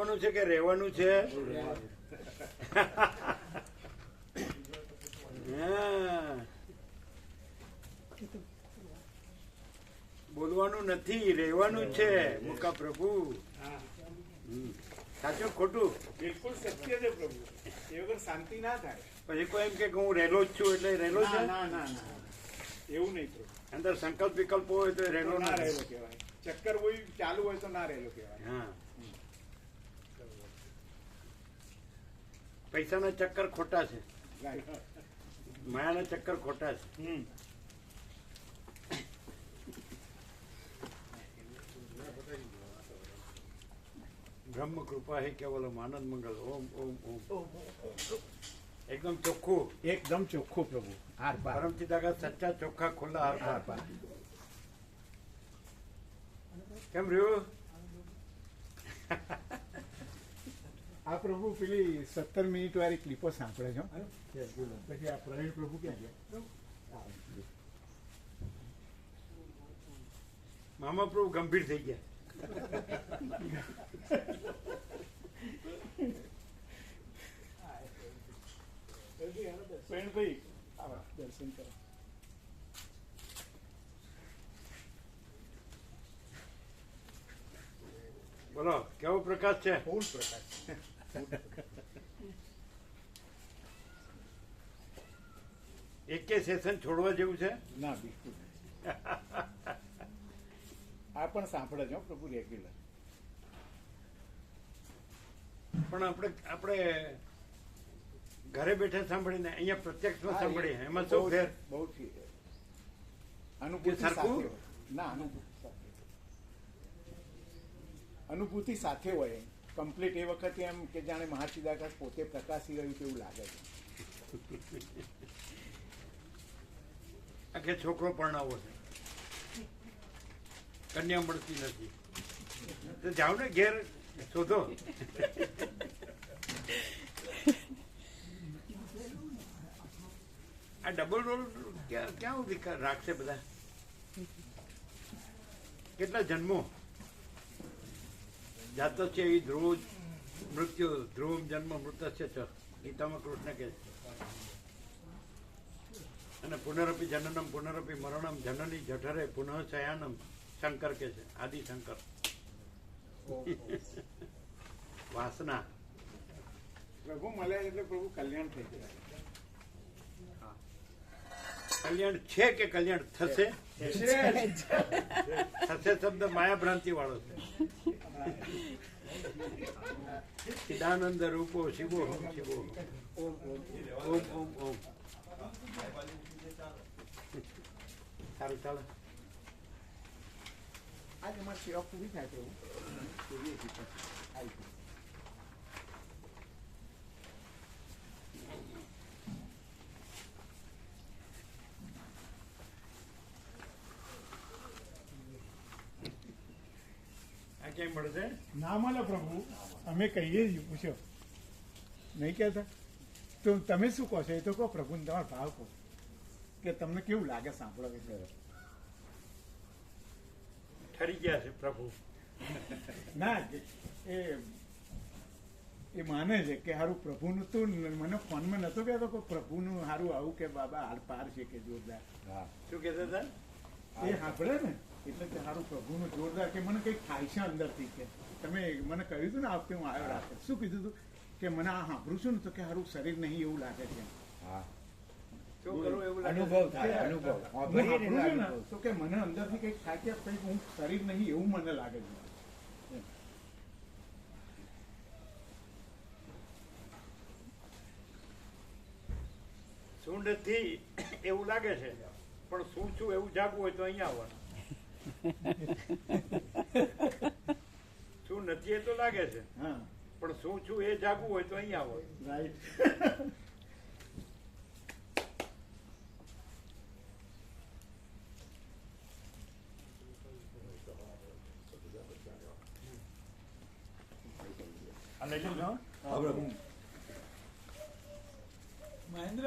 બોલવાનું છે કે રહેવાનું છે. બોલવાનું નથી રહેવાનું છે મુકા પ્રભુ. સાચું ખોટું? બિલકુલ સત્ય છે પ્રભુ. એ વગર શાંતિ ના થાય. પછી કોઈ એમ કે હું રહેલો જ છું એટલે રહેલો છે? ના ના ના એવું નહીં પ્રભુ. અંદર સંકલ્પ વિકલ્પ હોય તો રહેલો ના ના રહેલો કહેવાય. ચક્કર હોય ચાલુ હોય તો ના રહેલો કહેવાય. હા. પૈસાના ચક્કર ખોટા છે. માયાના ચક્કર ખોટા છે. બ્રહ્મ કૃપા હે કેવલમ આનંદ મંગલ. ઓમ ઓમ ઓમ. એકદમ ચોખ્ખું. એકદમ ચોખ્ખું પ્રભુ. આર પાર. પરમ ચિદાગા સચ્ચા ચોખ્ખા ખુલ્લા આર હાર પાર. કેમ રહ્યું? આ પ્રભુ પેલી સત્તર મિનિટ વાળી ક્લિપો સાંભળે છો પછી આ પ્રવીણ પ્રભુ ક્યાં ગયા મામા પ્રભુ ગંભીર થઈ ગયા. આવો, દર્શન કરો. બોલો કેવો પ્રકાશ છે? ફૂલ પ્રકાશ. એકે સેશન છોડવા જેવું છે? ના બિલકુલ આ પણ સાંભળે છે પ્રભુ રેગ્યુલર પણ આપણે આપણે ઘરે બેઠા સાંભળીને અહીંયા પ્રત્યક્ષમાં સાંભળીએ એમાં સૌ ફેર? બહુ અનુભૂતિ? સાથે ના અનુભૂતિ સાથે. અનુભૂતિ સાથે હોય કમ્પ્લીટ એ વખતે એમ કે જાણે મહાચિદાકાશ પોતે પ્રકાશી રહ્યું તેવું લાગે છે. આખે છોકરો પરણાવો છે. કન્યા મળતી નથી. જાઓ ને ઘેર, શોધો. આ ડબલ રોલ ક્યાં ક્યાં સુધી રાખશે બધા? કેટલા જન્મો? જાત છે એ ધ્રુવ મૃત્યુ ધ્રુવ જન્મ મૃતસ્ય ચ ગીતામાં કૃષ્ણ કહે છે. અને પુનરપી જનનમ પુનરપી મરણમ જનની જઠરે પુનઃ શયાનમ શંકર કે છે આદિ શંકર વાસના. પ્રભુ મળ્યા એટલે પ્રભુ કલ્યાણ થઈ ગયા. કલ્યાણ છે કે કલ્યાણ થશે? થશે. શબ્દ માયા ભ્રાંતિ વાળો છે. ચિદાનંદ રૂપો શિવો શિવો ઓમ ઓમ. ઓમ ઓમ સારું ચાલો. આજે મારે સેવા પૂરી થાય પ્રભુ જોઈએ છીએ પછી. આવી જાય. આ ક્યાંય મળશે ના મળે પ્રભુ. અમે કહીએ જ પૂછો. નહીં કહેતા? તો તમે શું કહો છો? એ તો કહો પ્રભુને તમારો ભાવ કહો. કે તમને કેવું લાગે સાંભળો કે ઠરી ગયા છે પ્રભુ. ના એ એ માને છે કે હારું પ્રભુનું તું મને ફોનમાં નતો કહેતો કે પ્રભુનું હારું આવું કે બાબા હાર પાર છે કે જોરદાર. શું કહેતા હતા? એ સાંભળે ને? એટલે કે હારું પ્રભુનું જોરદાર કે મને કંઈક થાય છે અંદરથી કે તમે મને કહ્યું હતું ને આ વખતે હું આવ્યો રાખે શું કીધું હતું કે મને આ સાંભળું છું ને તો કે સારું શરીર નહીં એવું લાગે છે. શું કરવું એવું લાગે અનુભવ થાય અનુભવ. ને સાંભળું છું ને અનુભવ. તો કે મને અંદરથી કંઈક થાય કે કંઈક હું શરીર નહીં એવું મને લાગે છે. એવું લાગે છે? પણ શું છું એવું જાગવું હોય તો અહીંયા આવવાનું. શું નથી એ તો લાગે છે. હા. પણ શું છું એ જાગવું હોય તો અહીંયા આવવાનું. રાઈટ આ લઈ લેજો. હો. મહેન્દ્ર